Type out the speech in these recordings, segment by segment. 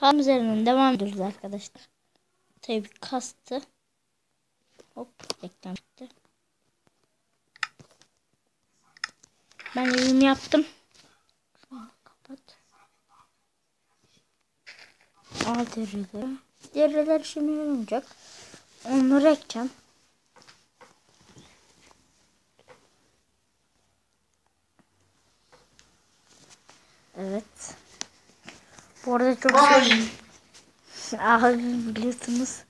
Kalm üzerinden devam ediyoruz arkadaşlar. Tabii kastı. Hop reklam çıktı. Ben evimi yaptım. Kapat. Al derileri. Deriler şimdi olacak. Onları ekeceğim. Evet. Bu arada çok şey... Abi biliyorsunuz.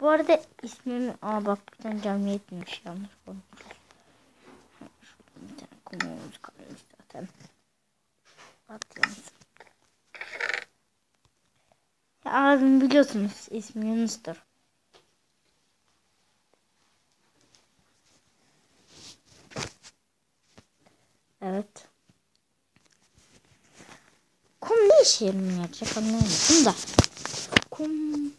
Bu arada ismini... Aa bak bir tane cami etmiş yanlış. Şurada bir tane kumumuz kalmış zaten. At yansın. Ya abim biliyorsunuz ismi Yunus'tur. Evet. Kum ne işe yarayacak anlayamadım da. Kum.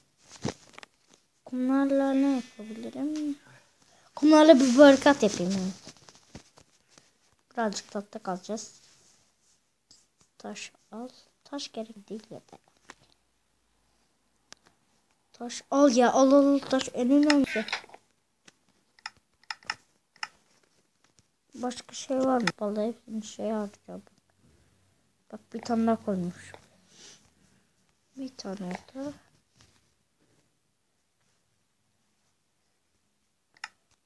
Kumlarla ne yapabilirim? Kumlarla bir barikat yapayım. Birazcık tatlı kalacağız. Taş al. Taş gerek değil ya da. Taş al ya al al taş en önemlisi. Başka şey var mı? Vallahi hepsini şey harcayacağım. Bak bir tane daha koymuş. Bir tane daha.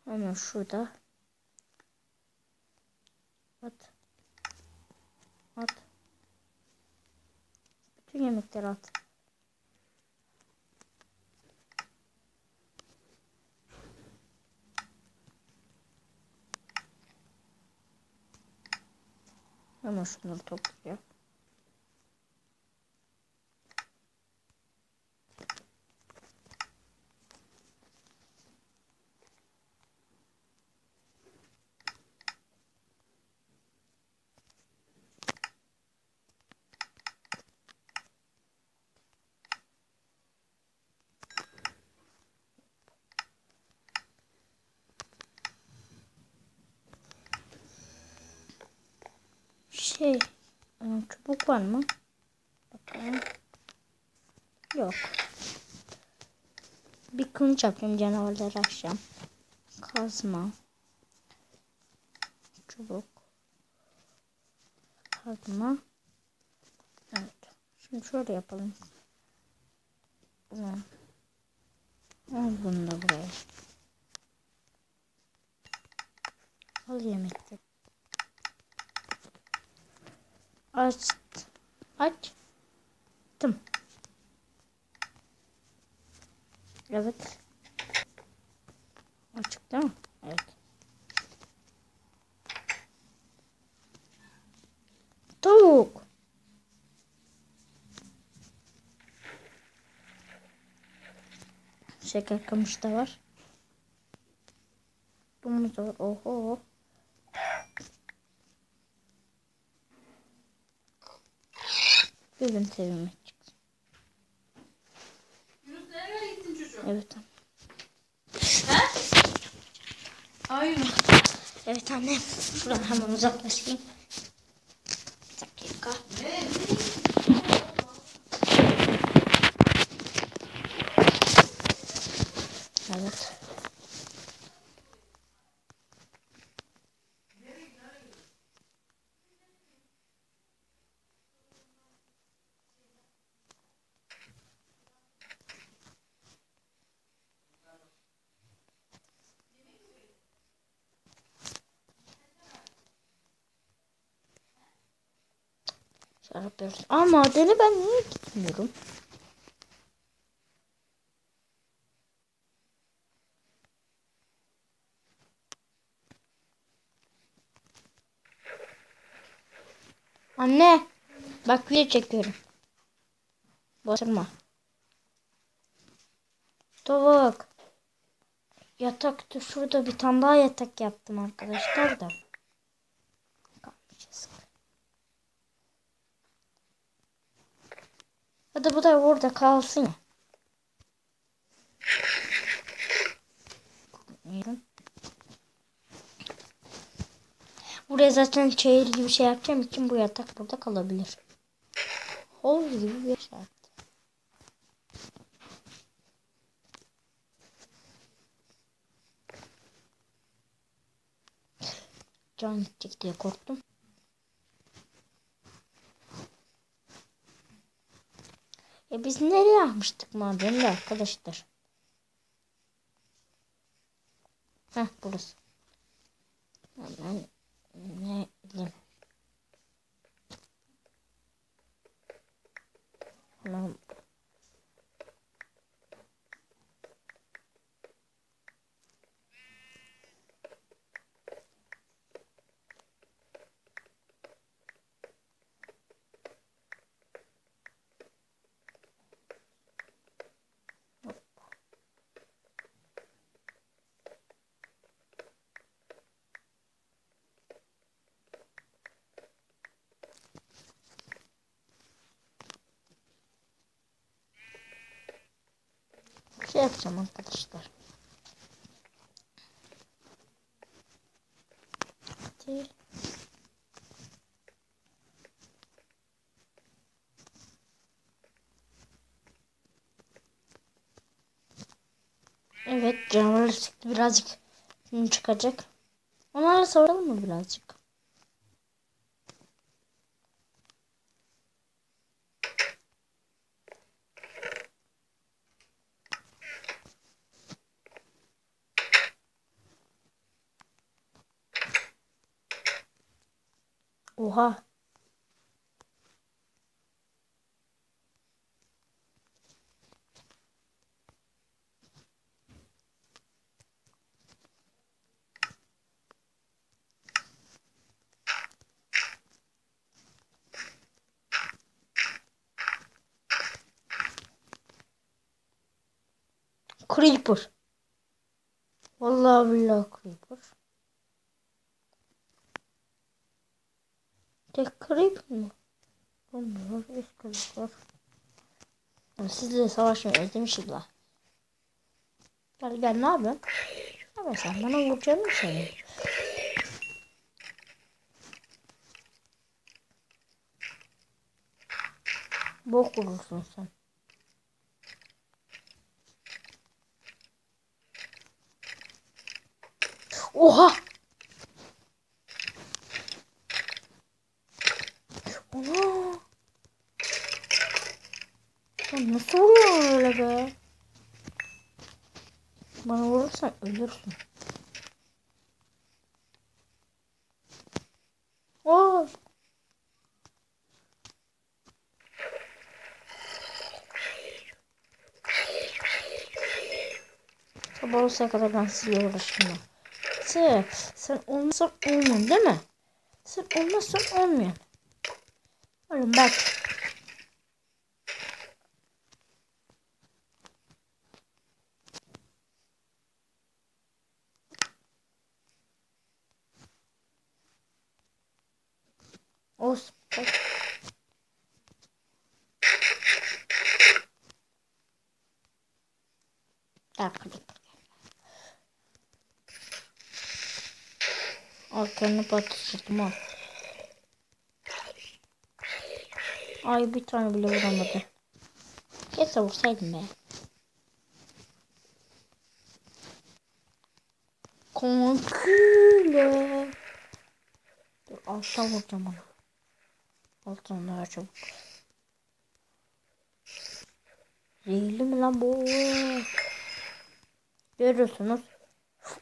Hemen şurada. At. At. Bütün yemekleri at. Hemen şunları toplayacağım. Şey, e, çubuk var mı? Bakalım. Yok. Bir kılıç yapayım canavarları aşacağım. Kazma. Çubuk. Kazma. Evet. Şimdi şöyle yapalım. Bunu. Al bunu da buraya. Al yemekleri. Aç. Açtım. Evet. Açık değil mi? Evet. Tavuk. Şeker kamış da var. Domuz da var. Oho. Gözüm sevime çıksın. Yunus nereye gittin çocuğum? Evet. Ay Evet annem. Şuradan hemen uzaklaşayım. Bir dakika. Evet. Şey yapıyoruz. Aa madeni ben niye gitmiyorum? Anne. Bak video çekiyorum. Basırma. Tavuk. Yatak şurada bir tane daha yatak yaptım arkadaşlar da. Ya da bu da orada kalsın. Buraya zaten çayır gibi şey yapacağım için bu yatak burada kalabilir. Hol gibi bir şey yatak. Can gidecek diye korktum. E biz nereye almıştık madeni arkadaşlar? Heh burası. Hemen ne bileyim. Lan şey yapacağım arkadaşlar. Evet çıktı birazcık çıkacak. Onlarla soralım mı birazcık? Oha. Creeper. Vallahi billahi Creeper. Tek Creeper mi? Olmuyor. Üst. Yani sizle savaşmayı özlemişim la. Gel gel ne yapıyorsun? Ne yapıyorsun sen? Bana vuracaksın mı? Bok vurursun sen. Oha! Ana! Sen nasıl vuruyorsun öyle be? Bana vurursan ölürsün. Oo! Sabah olsa kadar ben sizinle uğraşmam. Sen, sen olmazsan olmuyor değil mi? Sen olmazsan olmuyor. Oğlum bak. Olsun. Bak. Kırık. Arkanı patlattım al. Ay bir tane bile vuramadı. Keşke vursaydım be. Konküle. Dur alttan vuracağım onu. Alttan daha çabuk. Zehirli mi lan bu? Görüyorsunuz.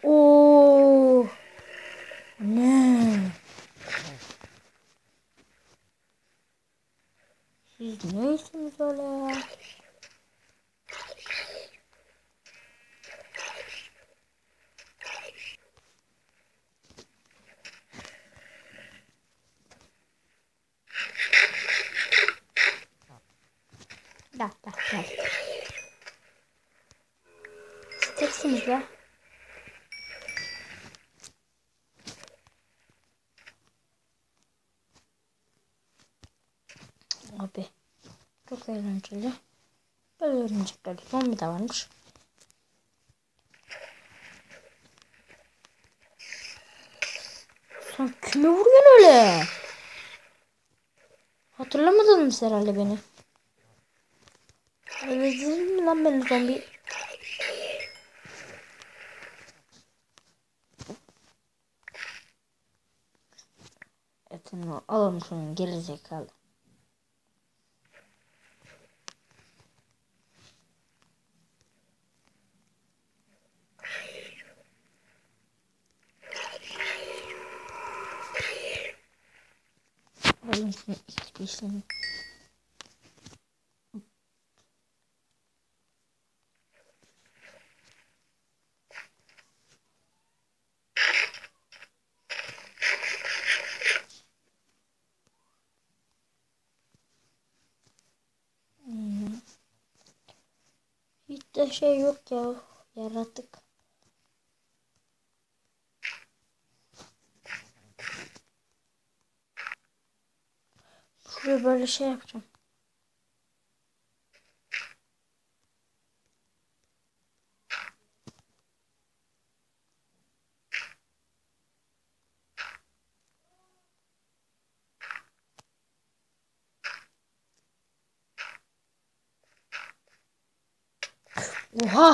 Oo. Ne? Siz neysiniz öyle ya? Da da da. Steksiniz be. Abi. Çok eğlenceli. Böyle örümcekler. Zombi de varmış. Sen kime vuruyorsun öyle? Hatırlamadın mı herhalde beni? Öldürdün mü lan beni zombi? Seni alalım şunu geri zekalı. Alalım şunu hiçbir işlemi. Hiç de şey yok ya. Yaratık. Şuraya böyle şey yapacağım. Oha!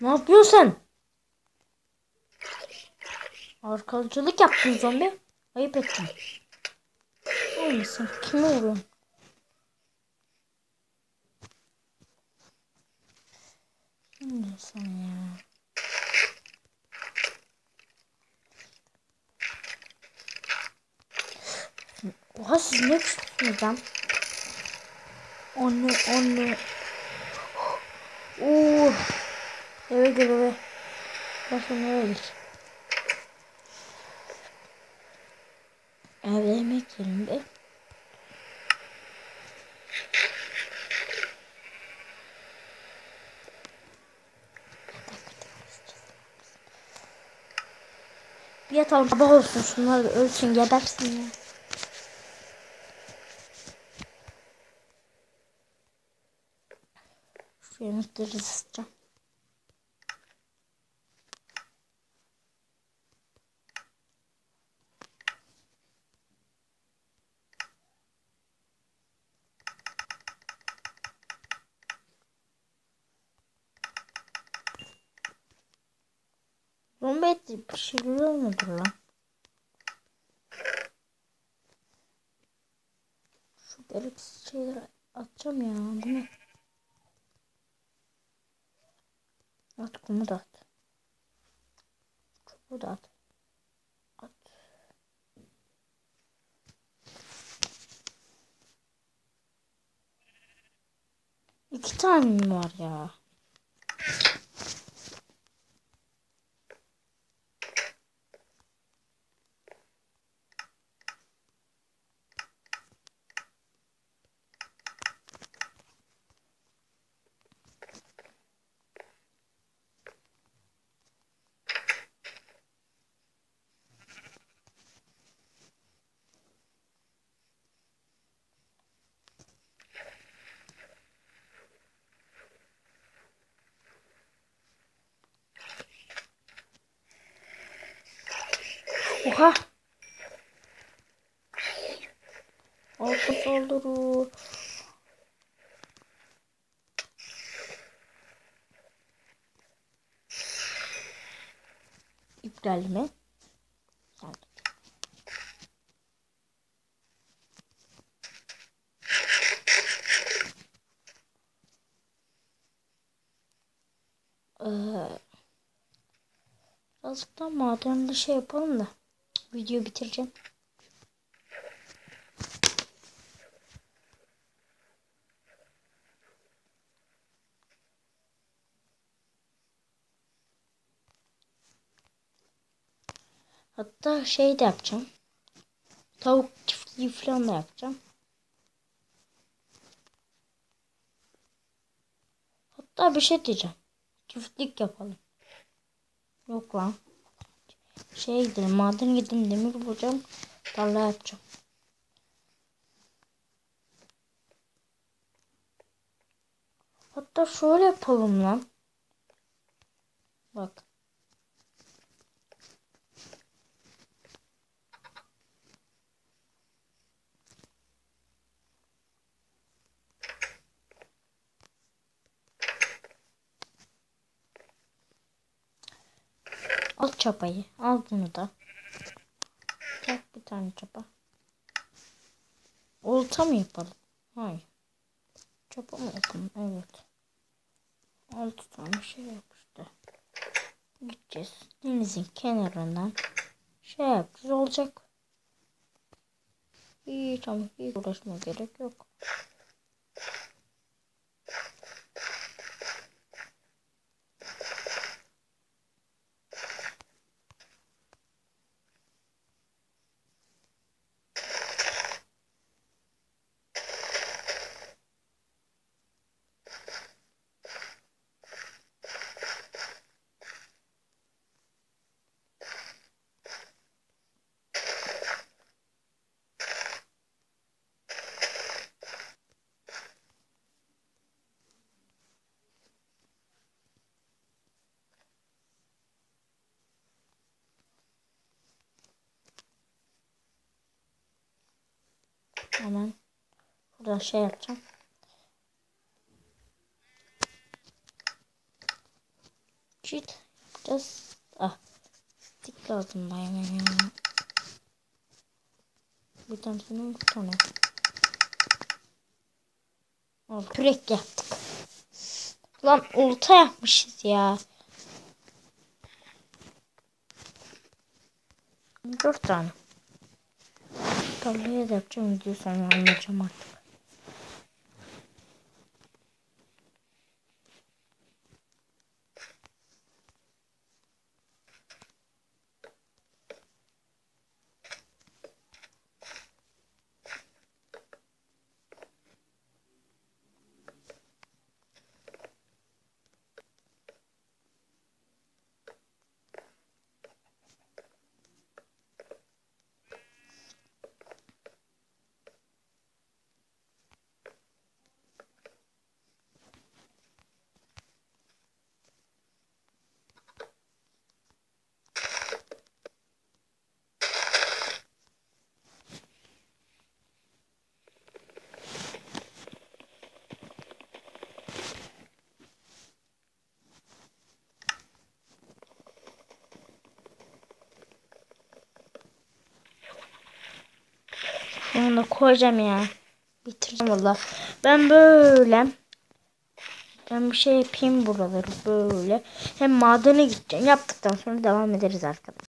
Ne yapıyorsun sen? Arkalıcılık yaptın zombi. Ayıp ettin. Olmasın. Kime vuruyorsun? Ne sen ya? Oha siz ne küçüksünüz lan? Anne anne. Oo. Eve gel eve. Başım eve gir. Evde yemek yiyelim be. Yatalım sabah olsun şunlar da ölsün gebersin ya. Şu yemekleri ısıtacağım. Zombi eti pişiriliyor mudur lan? Şu gereksiz şeyleri atacağım ya. Bu ne? At kumu da at. Çubuğu da at. At. İki tane mi var ya? Oha. Altı saldırı. İptal mi? Ee, Birazcık da madende şey yapalım da video bitireceğim. Hatta şey de yapacağım. Tavuk çiftliği falan da yapacağım. Hatta bir şey diyeceğim. Çiftlik yapalım. Yok lan. Şey gidelim maden gidelim demir bulacağım. Tarla yapacağım. Hatta şöyle yapalım lan. Bak. Al çapayı. Al bunu da. Tak bir tane çapa. Olta mı yapalım? Hayır. Çapa mı yapalım? Evet. Altı tane şey yapmıştı. Gideceğiz. Denizin kenarından şey yapacağız. Olacak. İyi tamam. Hiç uğraşma gerek yok. Hemen burada şey yapacağım. Cheat yapacağız. Ah. Stick lazım bana. Bir tanesini bir tane. Kürek yaptık. Lan olta yapmışız ya. Dört tane. Tarlaya da yapacağım video sonra anlayacağım artık. Onu da koyacağım ya. Bitireceğim valla. Ben böyle ben bir şey yapayım buraları böyle. Hem madene gideceğim. Yaptıktan sonra devam ederiz arkadaşlar.